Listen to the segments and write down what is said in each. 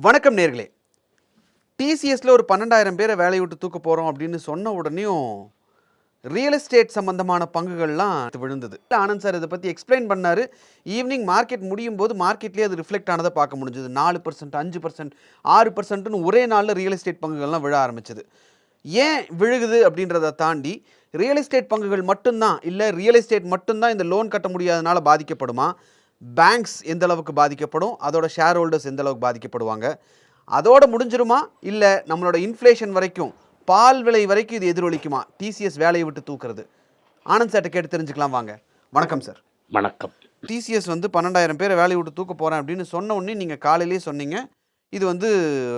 வணக்கம் நேர்களே. டிசிஎஸில் ஒரு பன்னெண்டாயிரம் பேரை வேலையை விட்டு தூக்க போகிறோம் அப்படின்னு சொன்ன உடனேயும் ரியல் எஸ்டேட் சம்மந்தமான பங்குகள்லாம் விழுந்தது. ஆனந்த் சார் இதை பற்றி எக்ஸ்பிளைன் பண்ணாரு. ஈவினிங் மார்க்கெட் முடியும் போது மார்க்கெட்லேயே அது ரிஃப்ளெக்ட் ஆனதை பார்க்க முடிஞ்சது. நாலு பர்சன்ட் அஞ்சு பர்சன்ட் ஆறு பர்சன்ட்னு ஒரே நாளில் ரியல் எஸ்டேட் பங்குகள்லாம் விழ ஆரம்பிச்சது. ஏன் விழுகுது அப்படின்றத தாண்டி ரியல் எஸ்டேட் பங்குகள் மட்டும்தான் இல்லை ரியல் எஸ்டேட் மட்டும்தான் இந்த லோன் கட்ட முடியாதனால பாதிக்கப்படுமா? பேங்க்ஸ் எந்த அளவுக்கு பாதிக்கப்படும் அதோட ஷேர் ஹோல்டர்ஸ் எந்த அளவுக்கு பாதிக்கப்படுவாங்க அதோட முடிஞ்சிருமா? இல்லை நம்மளோட இன்ஃப்ளேஷன் வரைக்கும் பால் விலை வரைக்கும் இது எதிரொலிக்குமா? டிசிஎஸ் வேலையை விட்டு தூக்குறது. ஆனந்த் சார்ட்ட கேட்டு தெரிஞ்சுக்கலாம் வாங்க. வணக்கம் சார் வணக்கம். டிசிஎஸ் வந்து பன்னெண்டாயிரம் பேரை வேலையை விட்டு தூக்க போகிறேன் அப்படின்னு சொன்ன உடனே நீங்கள் காலையிலேயே சொன்னீங்க. இது வந்து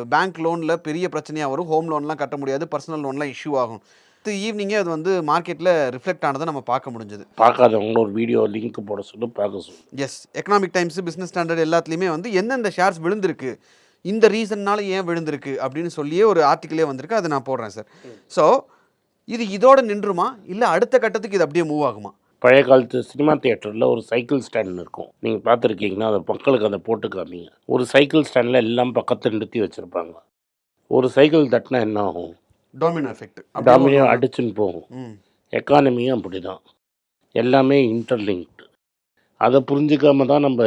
பேங்க் லோனில் பெரிய பிரச்சனையாக வரும். ஹோம் லோன்லாம் கட்ட முடியாது. பர்சனல் லோன்லாம் இஷ்யூ ஆகும். இது ஈவினிங்கே அது வந்து மார்க்கெட்டில் ரிஃப்ளெக்ட் ஆனதை நம்ம பார்க்க முடிஞ்சது. பார்க்காதவங்கள ஒரு வீடியோ லிங்க் போட சொல்லி பார்க்க சொல்லு. Yes Economic Times Business Standard எல்லாத்துலேயுமே வந்து எந்தெந்த ஷேர்ஸ் விழுந்திருக்கு இந்த ரீசன்னால ஏன் விழுந்திருக்கு அப்படின்னு சொல்லியே ஒரு ஆர்டிக்கிளே வந்திருக்கு அதை நான் போடுறேன் சார் ஸோ இது இதோட நின்றுமா இல்லை அடுத்த கட்டத்துக்கு இது அப்படியே மூவ் ஆகுமா? பழைய காலத்து சினிமா தியேட்டரில் ஒரு சைக்கிள் ஸ்டாண்ட் இருக்கும். நீங்கள் பார்த்துருக்கீங்கன்னா அதை மக்களுக்கு அதை போட்டு காமிங்க ஒரு சைக்கிள் ஸ்டாண்டில் எல்லாம் பக்கத்தில் நிறுத்தி வச்சுருப்பாங்க. ஒரு சைக்கிள் தட்டினா என்ன ஆகும்? டொமினோ எஃபெக்ட் டாமினியோ அடிச்சுன்னு போகும். எக்கானமியும் அப்படி தான் எல்லாமே இன்டர்லிங்க்டு அதை புரிஞ்சுக்காம தான் நம்ம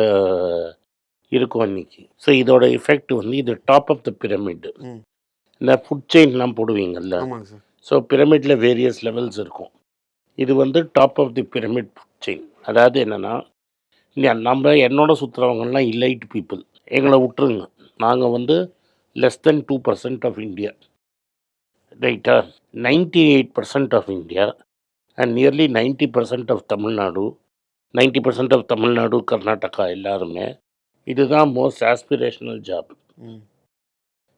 இருக்கோம் இன்னைக்கு. ஸோ இதோட எஃபெக்ட் வந்து இது டாப் ஆஃப் த பிரமிட். இந்த ஃபுட் செயின்லாம் போடுவீங்கல்ல? ஸோ பிரமிடில் வேரியஸ் லெவல்ஸ் இருக்கும். இது வந்து top of the pyramid chain அதாவது என்னென்னா நம்ம என்னோட சுற்றுறவங்கலாம் இல்லைட் பீப்புள் எங்களை விட்டுருங்க. நாங்கள் வந்து less than two percent of India ரைட்டா ninety eight percent of India and nearly ninety percent of Tamil Nadu ninety percent of Tamil Nadu Karnataka எல்லாருமே இதுதான் மோஸ்ட் ஆஸ்பிரேஷனல் ஜாப்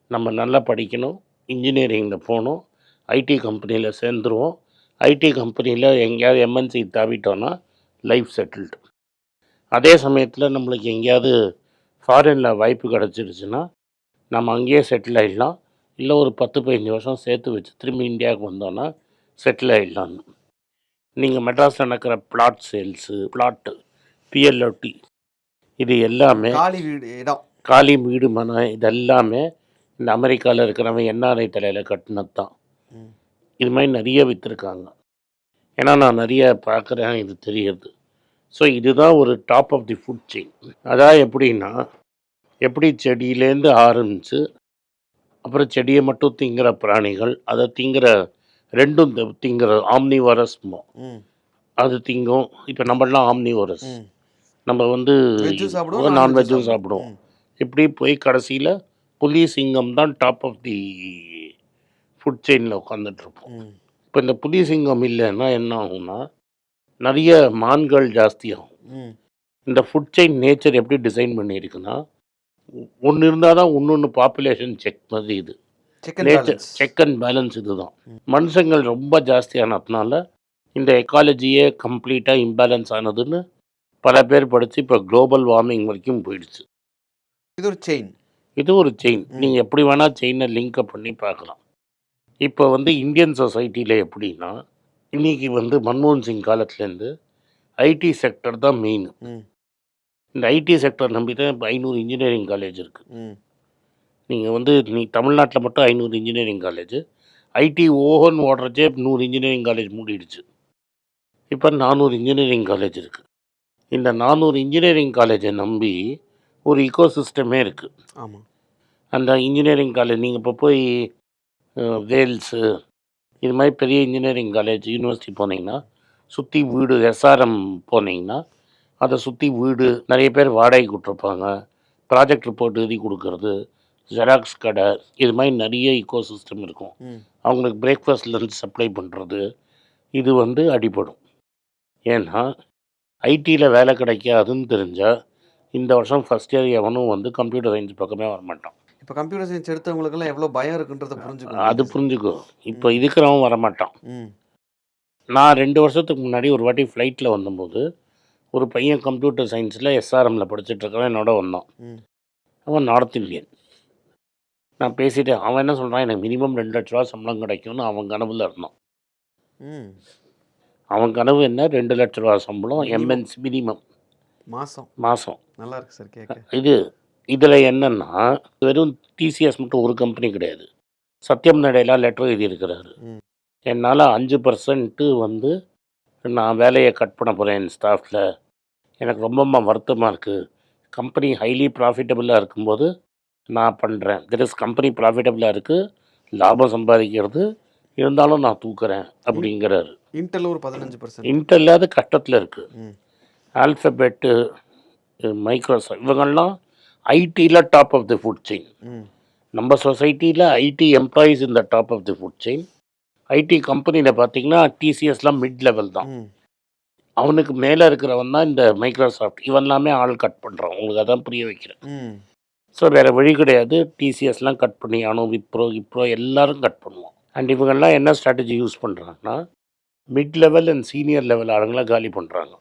நம்ம நல்லா படிக்கணும் இன்ஜினியரிங்கில் போகணும் ஐடி கம்பெனியில் சேர்ந்துருவோம். ஐடி கம்பெனியில் எங்கேயாவது எம்என்சி தாவிட்டோன்னா லைஃப் செட்டில்டு அதே சமயத்தில் நம்மளுக்கு எங்கேயாவது ஃபாரினில் வாய்ப்பு கிடச்சிருச்சுன்னா நம்ம அங்கேயே செட்டில் ஆகிடலாம் இல்லை ஒரு பத்து பதினஞ்சு வருஷம் சேர்த்து வச்சு திரும்பி இந்தியாவுக்கு வந்தோன்னா செட்டில் ஆகிடலான்னு நீங்கள் மெட்ராஸில் நடக்கிற பிளாட் சேல்ஸு பிளாட்டு பிஎல்ஓடி இது எல்லாமே காலி வீடு இடம். காலி வீடு மனை இதெல்லாமே இந்த அமெரிக்காவில் இருக்கிறவன் என்ஆர்ஐ தலையில் கட்டினது தான். இது மாதிரி நிறைய விற்றுருக்காங்க ஏன்னா நான் நிறைய பார்க்குறேன் இது தெரியுது. ஸோ இதுதான் ஒரு top of the food chain அதான் எப்படின்னா எப்படி செடியிலேருந்து ஆரம்பித்து அப்புறம் செடியை மட்டும் திங்கிற பிராணிகள் அதை திங்கிற ரெண்டும் திங்கிற ஆம்னிவரஸ்மோ ம். அது திங்கும். இப்போ நம்மளாம் ஆம்னிவரஸ் நம்ம வந்து வெஜ்ஜும் சாப்பிடுவோம் நான்வெஜ்ஜும் சாப்பிடுவோம். இப்படி போய் கடைசியில் புலி சிங்கம் தான் டாப் ஆஃப் தி ஃபுட் செயினில் உட்காந்துட்ருப்போம் இப்போ இந்த புலி சிங்கம் இல்லைன்னா என்ன ஆகும்னா நிறைய மான்கள் ஜாஸ்தியாகும். இந்த ஃபுட் செயின் நேச்சர் எப்படி டிசைன் பண்ணியிருக்குன்னா ஒன்று இருந்தால் தான் இன்னொன்று பாப்புலேஷன் செக் மாதிரி இது. செக் அண்ட் பேலன்ஸ் இதுதான். மனுஷங்கள் ரொம்ப ஜாஸ்தியானதுனால இந்த எக்காலஜியே கம்ப்ளீட்டாக இம்பேலன்ஸ் ஆனதுன்னு பல பேர் படித்து இப்போ குளோபல் வார்மிங் வரைக்கும் போயிடுச்சு. இது ஒரு செயின் இது ஒரு செயின் நீங்கள் எப்படி வேணால் செயினை லிங்கப் பண்ணி பார்க்கலாம். இப்போ வந்து இந்தியன் சொசைட்டியில் எப்படின்னா இன்னைக்கு வந்து மன்மோகன் சிங் காலத்துலேருந்து ஐடி செக்டர் தான் மெயின் இந்த ஐடி செக்டர் நம்பி தான் இப்போ ஐநூறு இன்ஜினியரிங் காலேஜ் இருக்குது நீங்கள் வந்து நீ தமிழ்நாட்டில் மட்டும் ஐநூறு இன்ஜினியரிங் காலேஜ் ஐடி ஓஹோன்னு ஓடுறச்சே நூறு இன்ஜினியரிங் காலேஜ் மூடிடுச்சு. இப்போ நானூறு இன்ஜினியரிங் காலேஜ் இருக்குது இந்த நானூறு இன்ஜினியரிங் காலேஜை நம்பி ஒரு இக்கோ சிஸ்டமே இருக்குது ஆமாம் அந்த இன்ஜினியரிங் காலேஜ் நீங்கள் இப்போ போய் வேல்ஸு இது மாதிரி பெரிய இன்ஜினியரிங் காலேஜ் யூனிவர்சிட்டி போனீங்கன்னா சுற்றி வீடு எஸ்ஆர்எம் போனீங்கன்னா அதை சுற்றி வீடு நிறைய பேர் வாடகை விட்ருப்பாங்க ப்ராஜெக்ட் ரிப்போர்ட் எழுதி கொடுக்கறது ஜெராக்ஸ் கடை இது மாதிரி நிறைய இக்கோ சிஸ்டம் இருக்கும் அவங்களுக்கு பிரேக்ஃபாஸ்ட் சப்ளை பண்ணுறது இது வந்து அடிபடும். ஏன்னா ஐடியில் வேலை கிடைக்காதுன்னு தெரிஞ்சால் இந்த வருஷம் ஃபஸ்ட் இயர் எவனும் வந்து கம்ப்யூட்டர் சயின்ஸ் பக்கமே வரமாட்டான். இப்போ கம்ப்யூட்டர் சயின்ஸ் எடுத்தவங்களுக்கெல்லாம் எவ்வளோ பயம் இருக்குன்றத புரிஞ்சுக்கணும். அது புரிஞ்சுக்கோ. இப்போ இருக்கிறவன் வரமாட்டான். நான் ரெண்டு வருஷத்துக்கு முன்னாடி ஒரு வாட்டி ஃப்ளைட்டில் வந்தபோது ஒரு பையன் கம்ப்யூட்டர் சயின்ஸில் எஸ்ஆர்எம்மில் படிச்சுட்ருக்கவன் என்னோட வந்தான். அவன் நார்த் இந்தியன் நான் பேசிட்டேன் அவன் என்ன சொல்கிறான் எனக்கு மினிமம் ரெண்டு லட்ச ரூபா சம்பளம் கிடைக்கும்னு அவன் கனவுல இருந்தான். ம். அவன் கனவு என்ன? ரெண்டு லட்ச ரூபா சம்பளம் எம்என்சி மினிமம் மாதம் மாதம் நல்லா இருக்கு சார் கேட்க இது இதில் என்னன்னா வெறும் டிசிஎஸ் மட்டும் ஒரு கம்பெனி கிடையாது. சத்யம் நடையில லெட்டர் எழுதியிருக்கிறாரு. என்னால் அஞ்சு பர்சன்ட்டு வந்து நான் வேலையை கட் பண்ண போகிறேன் என் ஸ்டாஃபில் எனக்கு ரொம்ப வருத்தமாக இருக்குது கம்பெனி ஹைலி ப்ராஃபிட்டபுளாக இருக்கும்போது நான் பண்ணுறேன் தெர் இஸ் கம்பெனி ப்ராஃபிட்டபுளாக இருக்குது லாபம் சம்பாதிக்கிறது. இருந்தாலும் நான் தூக்குறேன் அப்படிங்கிறாரு. இன்டெல் ஒரு பதினஞ்சு பர்சன்ட் இன்டெல்லாத கட்டத்தில் இருக்குது ஆல்ஃபபெட்டு மைக்ரோசாஃப்ட் இவங்கெல்லாம் ஐடியில் top of the food chain நம்ம சொசைட்டியில் ஐடி எம்ப்ளாயீஸ் இந்த top of the food chain IT கம்பெனியில் பார்த்தீங்கன்னா டிசிஎஸ்லாம் மிட் லெவல் தான். அவனுக்கு மேலே இருக்கிறவன் தான் இந்த மைக்ரோசாஃப்ட் இவன் எல்லாமே ஆள் கட் பண்ணுறான் உங்களுக்கு அதான் புரிய வைக்கிறேன். ஸோ வேறு வழி கிடையாது. டிசிஎஸ்லாம் கட் பண்ணி ஆனோ விப்ரோ விப்ரோ எல்லாரும் கட் பண்ணுவோம் அண்ட் இவங்கெல்லாம் என்ன ஸ்ட்ராட்டஜி யூஸ் பண்ணுறாங்கன்னா mid level and senior level ஆளுங்களை காலி பண்ணுறாங்க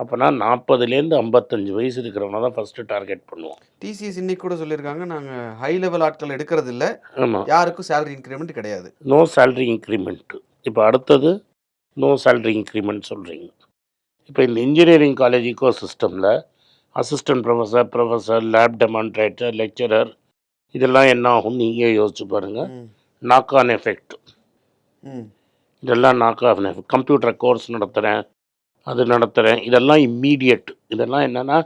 அப்போனா நாற்பதுலேருந்து ஐம்பத்தஞ்சு வயசு இருக்கிறவனை தான் ஃபஸ்ட்டு டார்கெட் பண்ணுவோம் டிசிஎஸ் இன்னைக்கு கூட சொல்லியிருக்காங்க நாங்க ஹை லெவல் ஆட்கள் எடுக்கிறது இல்ல ஆமாம் யாருக்கும் சேலரி இன்க்ரிமெண்ட் கிடையாது. நோ சேலரி இன்க்ரிமெண்ட்டு இப்போ அடுத்தது நோ சேலரி இன்க்ரிமெண்ட் சொல்கிறீங்க இப்போ இந்த இன்ஜினியரிங் காலேஜ் இக்கோ சிஸ்டமில் assistant professor professor lab demonstrator lecturer இதெல்லாம் என்ன ஆகும்? நீங்கள் யோசிச்சு பாருங்கள் நாக் ஆன் எஃபெக்ட் இதெல்லாம் knock on effect computer course நடத்துகிறேன் அது நடத்துகிறேன் இதெல்லாம் இம்மீடியட் இதெல்லாம் என்னென்னா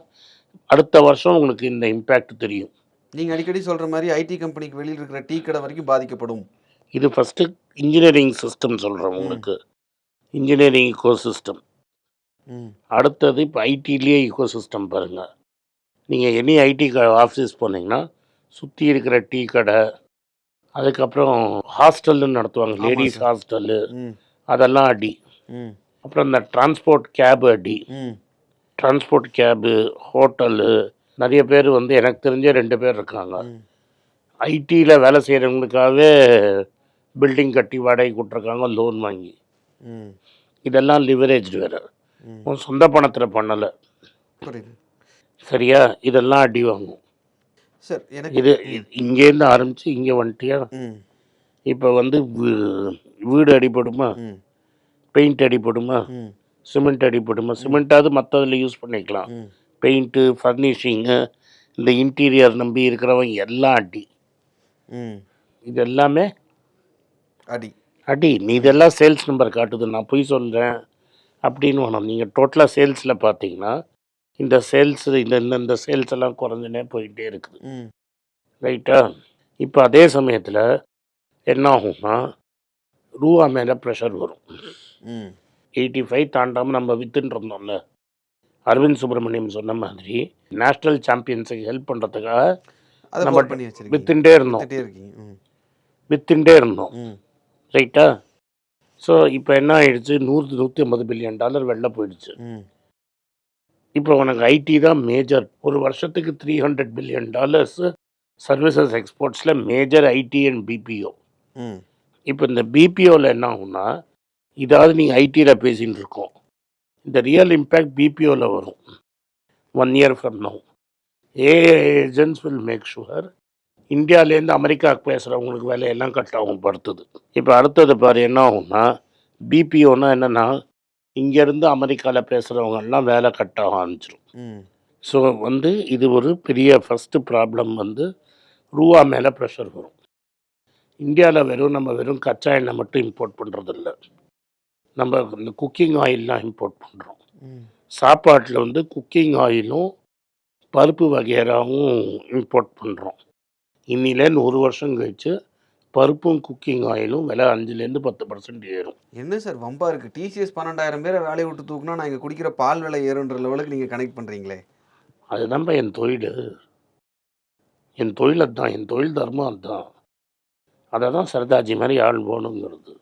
அடுத்த வருஷம் உங்களுக்கு இந்த இம்பேக்ட் தெரியும். நீங்க அடிக்கடி சொல்ற மாதிரி ஐடி கம்பெனிக்கு வெளியில் இருக்கிற டீ கடை வரைக்கும் பாதிக்கப்படும். இது ஃபஸ்ட்டு இன்ஜினியரிங் சிஸ்டம் சொல்கிறேன் உங்களுக்கு. இன்ஜினியரிங் இக்கோ சிஸ்டம் அடுத்தது இப்போ ஐடிலேயே ஈகோ சிஸ்டம் பாருங்கள் நீங்கள் எனி ஐடி க ஆஃபீஸ் போனீங்கன்னா சுற்றி இருக்கிற டீ கடை அதுக்கப்புறம் ஹாஸ்டல்னு நடத்துவாங்க லேடிஸ் சார். ஹாஸ்டலு ம். அதெல்லாம் அடி. அப்புறம் இந்த டிரான்ஸ்போர்ட் கேபு அடி. டிரான்ஸ்போர்ட் கேபு ஹோட்டலு நிறைய பேர் வந்து எனக்கு தெரிஞ்ச ரெண்டு பேர் இருக்காங்க. ஐடியில் வேலை செய்கிறவங்களுக்காகவே பில்டிங் கட்டி வாடகை கொடுத்துருக்காங்க லோன் வாங்கி. இதெல்லாம் லிவரேஜ் வேறு. உன் சொந்த பணத்தில் பண்ணலை. புரியுது. சரியா? இதெல்லாம் அடி வாங்கும். சார் எனக்கு இது இங்கேருந்து ஆரம்பித்து இங்கே வந்துட்டியா? இப்போ வந்து வீடு அடிபடுமா ம். பெயிண்ட் அடிபடுமா ம். சிமெண்ட் அடிபடுமா சிமெண்ட்டாவது மற்றதில் யூஸ் பண்ணிக்கலாம். பெயிண்ட்டு ஃபர்னிஷிங்கு இந்த இன்டீரியர் நம்பி இருக்கிறவன் எல்லாம் அடி. ம். இது எல்லாமே அடி. அடி. நீ இதெல்லாம் சேல்ஸ் நம்பர் காட்டுது. நான் போய் சொல்கிறேன் அப்படின்னு வேணும். நீங்கள் டோட்டலாக சேல்ஸில் பார்த்தீங்கன்னா இந்த சேல்ஸ் இந்த இந்த சேல்ஸ் எல்லாம் குறைஞ்சுனே போயிட்டே இருக்குது. ரைட்டா இப்போ அதே சமயத்தில் என்ன ஆகும்னா ரூபா மேலே ப்ரெஷர் வரும். எயிட்டி ஃபைவ் தாண்டாமல் நம்ம வித்துன்னு இருந்தோம்ல. அரவிந்த் சுப்பிரமணியம் சொன்ன மாதிரி நேஷ்னல் சாம்பியன்ஸுக்கு ஹெல்ப் பண்ணுறதுக்காக நம்ம வித்துட்டே இருந்தோம். வித்துட்டே இருந்தோம். ரைட்டா ஸோ இப்போ என்ன ஆயிடுச்சு? நூறு நூற்றி ஐம்பது பில்லியன் டாலர் வெளில போயிடுச்சு. இப்போ உனக்கு ஐடி தான் மேஜர் ஒரு வருஷத்துக்கு three hundred billion dollars services எக்ஸ்போர்ட்ஸில் major IT and BPO இப்போ இந்த பிபிஓவில் என்ன ஆகும்னா இதாவது நீங்கள் ஐடியில் பேசின்னு இருக்கோம். இந்த ரியல் இம்பேக்ட் பிபிஓவில் வரும். One year from now AI agents will make sure இந்தியாவிலேருந்து அமெரிக்காவுக்கு பேசுகிறவங்களுக்கு வேலையெல்லாம் கட் ஆகும் படுத்துது. இப்போ அடுத்தது பாரு என்ன ஆகும்னா பிபிஓனா என்னென்னா இங்கேருந்து அமெரிக்காவில் பேசுகிறவங்கெல்லாம் வேலை கட் ஆக ஆரம்பிச்சிடும் ஸோ வந்து இது ஒரு பெரிய ஃபஸ்ட்டு ப்ராப்ளம் வந்து ரூபா மேலே ப்ரெஷர் வரும். இந்தியாவில் வெறும் நம்ம வெறும் கச்சா எண்ணெய் மட்டும் இம்போர்ட் பண்ணுறதில்ல நம்ம இந்த குக்கிங் ஆயில்லாம் இம்போர்ட் பண்ணுறோம் சாப்பாட்டில் வந்து குக்கிங் ஆயிலும் பருப்பு வகையறாவும் இம்போர்ட் பண்ணுறோம் இன்னிலேருந்து ஒரு வருஷம் கழிச்சு பருப்பும் குக்கிங் ஆயிலும் விலை அஞ்சுலேருந்து பத்து பர்சன்ட் ஏறும். என்ன சார் வம்பா இருக்கு? டிசிஎஸ் பன்னெண்டாயிரம் பேரை வேலையை விட்டு தூக்குனா நான் இங்க குடிக்கிற பால் விலை ஏறுன்ற லெவலுக்கு நீங்க கனெக்ட் பண்றீங்களே? அதுதான்ப்பா என் தொழில். என் தொழில் அதுதான் என் தொழில் தர்மம் அதுதான் அதை தான் சர்தாஜி மாதிரி ஆள் போகணுங்கிறது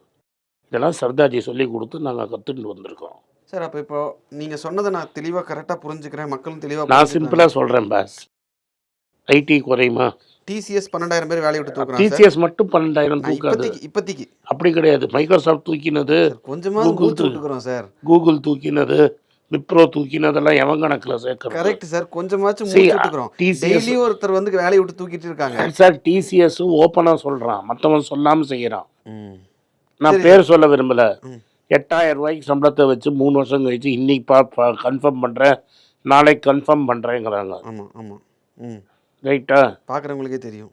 இதெல்லாம் சர்தாஜி சொல்லி கொடுத்து நாங்கள் கற்றுட்டு வந்திருக்கோம். சார் அப்போ இப்போ நீங்க சொன்னதை நான் தெளிவா கரெக்டா புரிஞ்சுக்கிறேன். மக்களும் தெளிவா நான் சிம்பிளாக சொல்கிறேன் பாஸ் ஐடி குறையுமா? டிசிஎஸ் பன்னெண்டாயிரம் பேர் வேலையை விட்டு தூக்குறாங்க டிசிஎஸ் மட்டும் பன்னெண்டாயிரம் தூக்காது. இப்போதைக்கு அப்படி கிடையாது. மைக்ரோசாஃப்ட் தூக்கினது சார் கொஞ்சமாவது Google கூத்து தூ- விட்டுக்கிறோம் சார். கூகுள் தூக்கினது விப்ரோ தூக்கினதெல்லாம் எவன் கணக்கில் சேர்க்கறது கரெக்ட் சார். கொஞ்சமாச்சும் TCS டெய்லி ஒருத்தர் வந்து வேலையை விட்டு தூக்கிட்டு இருக்காங்க. சார் டிசிஎஸ் ஓப்பனாக சொல்கிறான் மற்றவன் சொல்லாமல் செய்கிறான் நான். பேர் சொல்ல விரும்பல. எட்டாயிரம் ரூபாய்க்கு சம்பளத்தை வச்சு மூணு வருஷம் கழிச்சு இன்னைக்கு பா கன்ஃபார்ம் பண்ணுறேன் நாளைக்கு கன்ஃபார்ம் பண்ணுறேங்கிறாங்க ஆமா ஆமா. ம். ரைட்டா? பார்க்குறவங்களுக்கே தெரியும்.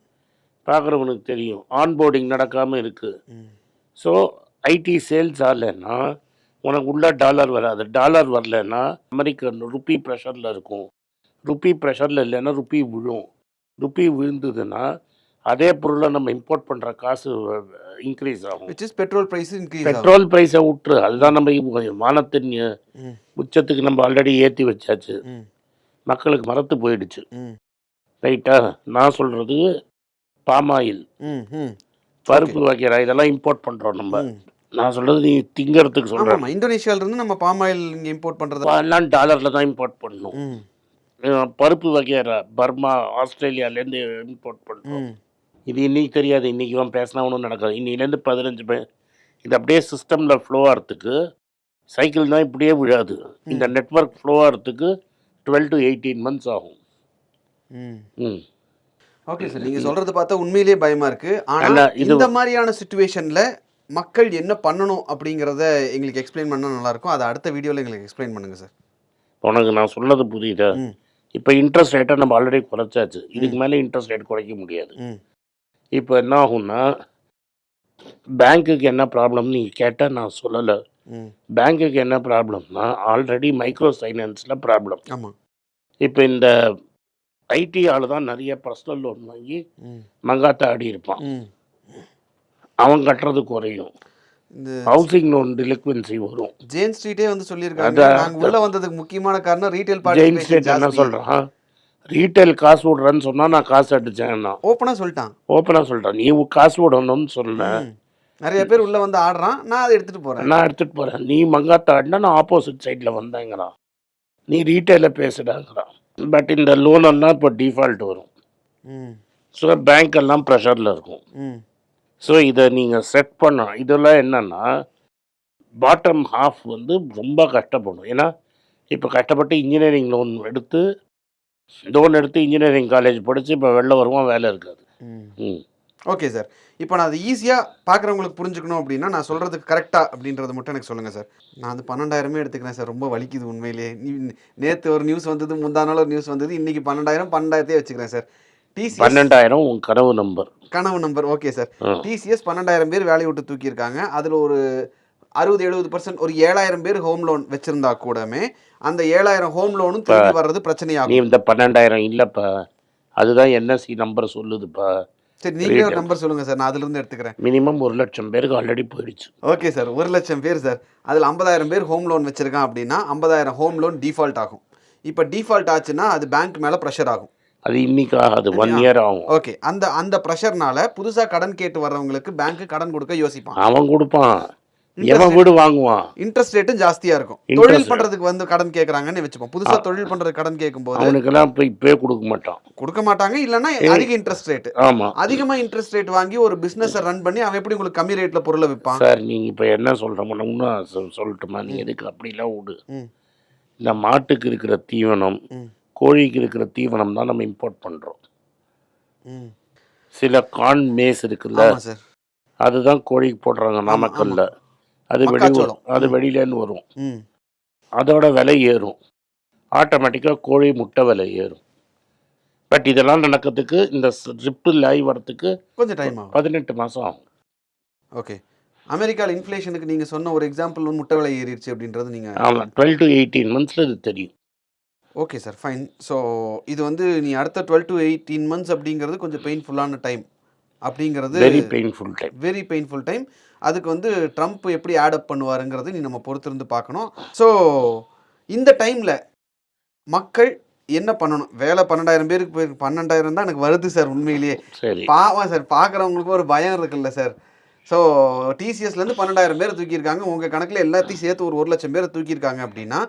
பார்க்குறவனுக்கு தெரியும். ஆன்போர்டிங் நடக்காமல் இருக்குது ஸோ ஐடி சேல்ஸ் ஆகலைன்னா உனக்கு உள்ள டாலர் வராது. டாலர் வரலன்னா அமெரிக்கன் ருப்பி ப்ரெஷரில் இருக்கும். ருப்பி ப்ரெஷரில் இல்லைன்னா ருப்பி விழும். ருப்பி விழுந்ததுன்னா அதே பொருளை நம்ம இம்போர்ட் பண்ணுற காசு இன்க்ரீஸ் ஆகும். Which is petrol price increase petrol ப்ரைஸை விட்டுரு அதுதான் நம்ம வானத்தின் உச்சத்துக்கு நம்ம ஆல்ரெடி ஏற்றி வச்சாச்சு. மக்களுக்கு மறத்து போயிடுச்சு. ரைட்டா? நான் சொல்கிறது பாமாயில். ம் ம். பருப்பு வைக்கிற இதெல்லாம் இம்போர்ட் பண்ணுறோம் நம்ம. நான் சொல்கிறது நீ திங்கிறதுக்கு சொல்கிறேன் ஆமாம் இந்தோனேஷியால இருந்து நம்ம பாம் ஆயில் இங்கே இம்போர்ட் பண்ணுறது எல்லாம் டாலரில் தான் இம்போர்ட் பண்ணணும் பருப்பு வகையற பர்மா ஆஸ்திரேலியாலேருந்து இம்போர்ட் பண்ணுறோம் இது இன்னைக்கு தெரியாது. இன்னைக்கு இவன் பேசினா ஒன்றும் நடக்காது. இன்னிலேருந்து பதினஞ்சு பே இது அப்படியே சிஸ்டமில் ஃப்ளோ ஆகிறதுக்கு சைக்கிள் தான் இப்படியே விழாது. இந்த நெட்வொர்க் ஃப்ளோ ஆகிறதுக்கு டுவெல் டு எயிட்டீன் மந்த்ஸ் ஆகும். ஓகே சார் நீங்கள் சொல்கிறது பார்த்தா உண்மையிலேயே பயமாக இருக்குது ஆனால் இந்த மாதிரியான சுச்சுவேஷனில் மக்கள் என்ன பண்ணணும் அப்படிங்கிறத எங்களுக்கு எக்ஸ்பிளைன் பண்ணால் நல்லாயிருக்கும். அதை அடுத்த வீடியோவில் எங்களுக்கு எக்ஸ்பிளைன் பண்ணுங்கள் சார் உனக்கு நான் சொன்னது புரியுதா? இப்போ இன்ட்ரெஸ்ட் ரேட்டை நம்ம ஆல்ரெடி குறைச்சாச்சு. இதுக்கு மேலே இன்ட்ரெஸ்ட் ரேட் குறைக்க முடியாது. இப்போ என்ன ஆகும்னா பேங்க்குக்கு என்ன ப்ராப்ளம் நீங்கள் கேட்டால் நான் சொல்லலை. பேங்க்குக்கு என்ன ப்ராப்ளம்னா ஆல்ரெடி மைக்ரோ ஃபைனான்ஸில் ப்ராப்ளம் ஆமாம் இப்போ இந்த ஐடி ஆள் தான் நிறைய பர்சனல் லோன் வாங்கி மங்காத்த ஆடி இருப்பான். அவன் கட்டுறது குறையும். ஹவுசிங் லோன் டிலிக்வன்சி வரும். ஜெயின் ஸ்ட்ரீட்டே வந்து சொல்லியிருக்காங்க. நாங்கள் உள்ளே வந்ததுக்கு முக்கியமான காரணம் ரீட்டைல் ஜெயின் ஸ்டேட் என்ன சொல்கிறான் ரீட்டைல் காசு விடுறேன்னு சொன்னால் நான் காசு அடித்தேன்னா ஓப்பனாக சொல்லிட்டான். ஓப்பனாக சொல்கிறேன் நீ காசு விடணும்னு ம். நிறைய பேர் உள்ளே வந்து ஆடுறான். நான் அதை எடுத்துகிட்டு போகிறேன் நான் எடுத்துகிட்டு போகிறேன் நீ மங்காத்த ஆடினா நான் ஆப்போசிட் சைடில் வந்தேங்கிறான். நீ ரீட்டைலில் பேசுடாங்கிறான். பட் இந்த லோன் எல்லாம் இப்போ டிஃபால்ட் வரும். ஸோ பேங்க் எல்லாம் ப்ரெஷரில் இருக்கும். ஸோ இதை நீங்கள் செட் பண்ணணும் இதெல்லாம் என்னென்னா பாட்டம் ஹாஃப் வந்து ரொம்ப கஷ்டப்படும் ஏன்னா இப்போ கஷ்டப்பட்டு இன்ஜினியரிங் லோன் எடுத்து லோன் எடுத்து இன்ஜினியரிங் காலேஜ் படித்து இப்போ வெளில வருவான் வேலை இருக்காது. ம். Okay sir. இப்போ நான் அது ஈஸியாக பார்க்குறவங்களுக்கு புரிஞ்சுக்கணும் அப்படின்னா நான் சொல்கிறதுக்கு கரெக்டாக அப்படின்றத மட்டும் எனக்கு சொல்லுங்கள் சார். நான் அது பன்னெண்டாயிரமே எடுத்துக்கிறேன் சார். ரொம்ப வலிக்குது உண்மையிலேயே நேற்று ஒரு நியூஸ் வந்தது முந்தா நாள் ஒரு நியூஸ் வந்தது இன்றைக்கி பன்னெண்டாயிரம் பன்னெண்டாயிரத்தையே வச்சுக்கிறேன் சார். டிசிஎஸ் பன்னெண்டாயிரம் உன் கனவு நம்பர் கனவு நம்பர் ஓகே சார். டிசிஎஸ் பன்னெண்டாயிரம் பேர் வேலையை விட்டு தூக்கியிருக்காங்க. அதில் ஒரு அறுபது எழுபது பர்சன்ட் ஒரு ஏழாயிரம் பேர் ஹோம் லோன் வச்சுருந்தா கூடமே அந்த ஏழாயிரம் ஹோம் லோனும் திரும்பி வர்றது பிரச்சனையாகும். இந்த பன்னெண்டாயிரம் இல்லைப்பா. அதுதான் என்எஸ்சி நம்பர் சொல்லுதுப்பா. சரி நீங்களே ஒரு நம்பர் சொல்லுங்கள் சார் நான் அதுலேருந்து எடுத்துக்கிறேன். மினிமம் ஒரு லட்சம் பேருக்கு ஆல்ரெடி போயிடுச்சு. ஓகே சார் ஒரு லட்சம் பேர் சார் அதில் ஐம்பதாயிரம் பேர் ஹோம் லோன் வச்சிருக்கான் அப்படின்னா ஐம்பதாயிரம் ஹோம் லோன் டிஃபால்ட் ஆகும். இப்போ டிஃபால்ட் ஆச்சுன்னா அது பேங்க் மேலே ப்ரெஷர் ஆகும். அது இன்னைக்கு ஆகாது. ஒன் இயர் ஆகும். ஓகே அந்த அந்த ப்ரெஷர்னால புதுசாக கடன் கேட்டு வர்றவங்களுக்கு பேங்க் கடன் கொடுக்க யோசிப்பான். அவன் கொடுப்பான். எவன் வீடு வாங்குவான்? இன்ட்ரெஸ்ட் ரேட்டும் ஜாஸ்தியாக இருக்கும். தொழில் rate. பண்ணுறதுக்கு வந்து கடன் கேட்குறாங்கன்னு வச்சுப்போம். புதுசாக தொழில் பண்ணுறதுக்கு கடன் கேட்கும்போது அவனுக்கெல்லாம் இப்போ இப்போயே கொடுக்க மாட்டான். கொடுக்க மாட்டாங்க இல்லைன்னா அதிக இன்ட்ரெஸ்ட் ரேட் ஆமாம் அதிகமாக இன்ட்ரெஸ்ட் ரேட் வாங்கி ஒரு பிஸ்னஸை ரன் பண்ணி அவன் எப்படி உங்களுக்கு கம்மி ரேட்டில் பொருளை விற்பான்? சார் நீங்கள் இப்போ என்ன சொல்கிறோம்னா இன்னும் சொல் சொல்லட்டுமா? நீ எதுக்கு அப்படிலாம் விடு. இந்த மாட்டுக்கு இருக்கிற தீவனம் கோழிக்கு இருக்கிற தீவனம் தான் நம்ம இம்போர்ட் பண்ணுறோம் ம். சில கார்ன் மேஸ் இருக்குல்ல அதுதான் கோழிக்கு போடுறாங்க நாமக்கல்ல. அது வெளி. அது வெளியிலேருந்து வரும். ம். அதோட விலை ஏறும். ஆட்டோமேட்டிக்காக கோழி முட்டை விலை ஏறும். பட் இதெல்லாம் நடக்கிறதுக்கு இந்த ரிப்பிள் ஆகி வரத்துக்கு கொஞ்சம் டைம் ஆகும். பதினெட்டு மாதம் ஆகும். ஓகே. அமெரிக்காவில் இன்ஃப்ளேஷனுக்கு நீங்கள் சொன்ன ஒரு எக்ஸாம்பிள் முட்டை விலை ஏறிடுச்சு அப்படின்றது நீங்கள் ஆமாம் டுவெல் டு எயிட்டீன் மந்த்ஸில் இது தெரியும். ஓகே சார் ஃபைன் ஸோ இது வந்து நீ அடுத்த டுவெல் டு எயிட்டீன் மந்த்ஸ் அப்படிங்கிறது கொஞ்சம் பெயின்ஃபுல்லான டைம் அப்படிங்கிறது very painful time very painful time அதுக்கு வந்து ட்ரம்ப் எப்படி ஆடப் பண்ணுவாருங்கிறது நீ நம்ம பொறுத்திருந்து பார்க்கணும். ஸோ இந்த டைமில் மக்கள் என்ன பண்ணணும்? வேலை பன்னெண்டாயிரம் பேருக்கு போய் பன்னெண்டாயிரம் தான் எனக்கு வருது சார் உண்மையிலேயே. பாவம் சார் பார்க்குறவங்களுக்கு ஒரு பயம் இருக்குல்ல சார். ஸோ டிசிஎஸ்லேருந்து பன்னெண்டாயிரம் பேர் தூக்கியிருக்காங்க. உங்கள் கணக்கில் எல்லாத்தையும் சேர்த்து ஒரு ஒரு லட்சம் பேரை தூக்கியிருக்காங்க அப்படின்னா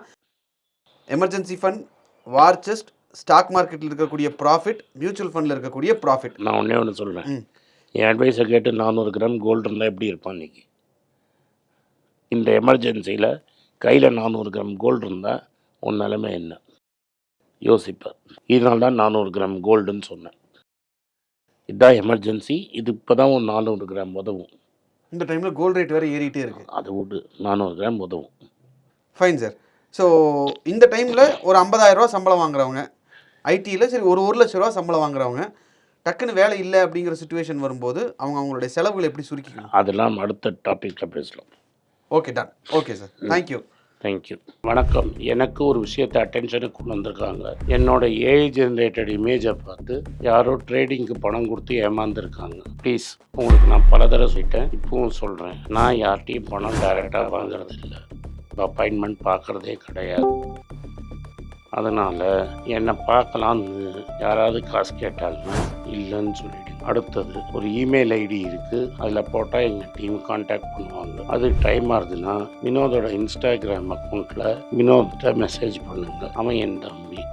emergency fund war chest stock மார்க்கெட்டில் இருக்கக்கூடிய ப்ராஃபிட் மியூச்சுவல் ஃபண்டில் இருக்கக்கூடிய ப்ராஃபிட் நான் ஒன்றே ஒன்று சொல்கிறேன். என் அட்வைஸை கேட்டு நானூறு கிராம் கோல்டு இருந்தால் எப்படி இருப்பான் இன்னைக்கு? இந்த எமர்ஜென்சியில் கையில் நானூறு கிராம் கோல்டு இருந்தால் உன் நிலைமை என்ன? யோசிப்பேன் இதனால தான் நானூறு கிராம் கோல்டுன்னு சொன்னேன். இதுதான் எமர்ஜென்சி இது இப்போ தான் ஒரு நானூறு கிராம் உதவும். இந்த டைமில் கோல்ட் ரேட் வேறு ஏறிட்டே இருக்கு. அதை விடு நானூறு கிராம் உதவும். ஃபைன் சார் ஸோ இந்த டைமில் ஒரு 50000 ரூபா சம்பளம் வாங்குறவங்க ஐடியில் சரி ஒரு ஒரு லட்ச ரூபா சம்பளம் வாங்குறவங்க டக்குன்னு வேலை இல்லை அப்படிங்கிற சுச்சுவேஷன் வரும்போது அவங்க அவங்களுடைய செலவுகளை எப்படி சுருக்கிக்கணும்? அதெல்லாம் அடுத்த டாப்பிக்கில் பேசலாம். Okay done okay sir thank you thank you வணக்கம். எனக்கு ஒரு விஷயத்தை அட்டென்ஷனுக்கு கொண்டு வந்திருக்காங்க. என்னோட ஏஐ ஜென்ரேட்டட் இமேஜை பார்த்து யாரோ ட்ரேடிங்க்கு பணம் கொடுத்து ஏமாந்துருக்காங்க. ப்ளீஸ் உங்களுக்கு நான் பல தடவை சொல்லிட்டேன். இப்பவும் சொல்கிறேன் நான் யார்கிட்டையும் பணம் டைரெக்டாக வாங்குறது இல்லை அப்பாயின்மெண்ட் பார்க்குறதே கிடையாது. அதனால் என்னை பார்க்கலான்னு யாராவது காசு கேட்டாலும் இல்லைன்னு சொல்லிடு. அடுத்தது ஒரு இமெயில் ஐடி இருக்குது அதில் போட்டால் எங்கள் டீம் காண்டாக்ட் பண்ணுவாங்க. அது டைம் ஆகுதுன்னா வினோதோட இன்ஸ்டாகிராம் அக்கௌண்ட்டில் வினோத்கிட்ட மெசேஜ் பண்ணுங்க. அவன் என் தம்பி.